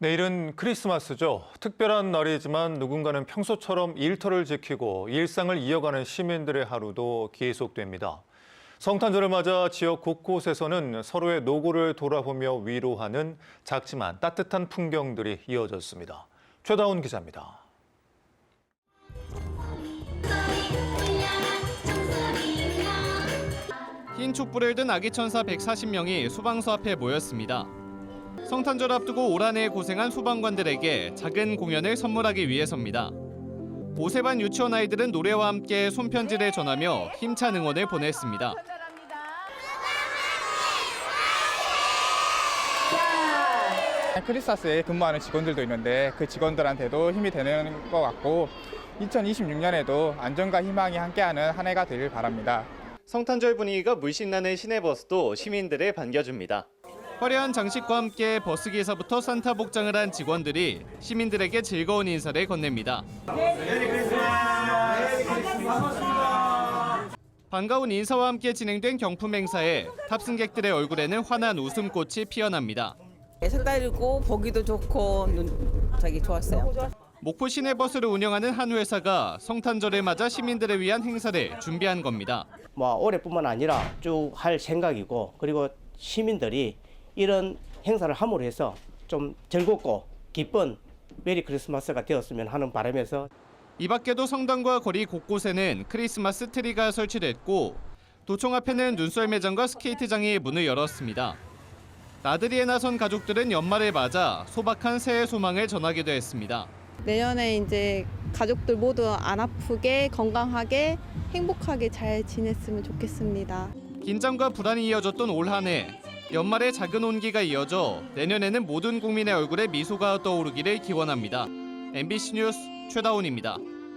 내일은 크리스마스죠. 특별한 날이지만 누군가는 평소처럼 일터를 지키고 일상을 이어가는 시민들의 하루도 계속됩니다. 성탄절을 맞아 지역 곳곳에서는 서로의 노고를 돌아보며 위로하는 작지만 따뜻한 풍경들이 이어졌습니다. 최다운 기자입니다. 흰 촛불을 든 아기 천사 140명이 소방서 앞에 모였습니다. 성탄절 앞두고 올 한해 고생한 소방관들에게 작은 공연을 선물하기 위해서입니다. 오세반 유치원 아이들은 노래와 함께 손편지를 전하며 힘찬 응원을 보냈습니다. 크리스마스에 근무하는 직원들도 있는데 그 직원들한테도 힘이 되는 것 같고 2026년에도 안전과 희망이 함께하는 한 해가 되길 바랍니다. 성탄절 분위기가 물씬 나는 시내버스도 시민들을 반겨줍니다. 화려한 장식과 함께 버스 기사부터 산타 복장을 한 직원들이 시민들에게 즐거운 인사를 건넵니다. 반가운 인사와 함께 진행된 경품 행사에 탑승객들의 얼굴에는 환한 웃음꽃이 피어납니다. 색달리고 보기도 좋고 눈 저기 좋았어요. 목포 시내버스를 운영하는 한 회사가 성탄절을 맞아 시민들을 위한 행사를 준비한 겁니다. 뭐 올해뿐만 아니라 쭉 할 생각이고 그리고 시민들이 이런 행사를 함으로 해서 좀 즐겁고 기쁜 메리 크리스마스가 되었으면 하는 바람에서 이 밖에도 성당과 거리 곳곳에는 크리스마스 트리가 설치됐고 도청 앞에는 눈썰 매장과 스케이트장이 문을 열었습니다. 나들이에 나선 가족들은 연말을 맞아 소박한 새해 소망을 전하기도 했습니다. 내년에 이제 가족들 모두 안 아프게 건강하게 행복하게 잘 지냈으면 좋겠습니다. 긴장과 불안이 이어졌던 올 한해 연말에 작은 온기가 이어져 내년에는 모든 국민의 얼굴에 미소가 떠오르기를 기원합니다. MBC 뉴스 최다운입니다.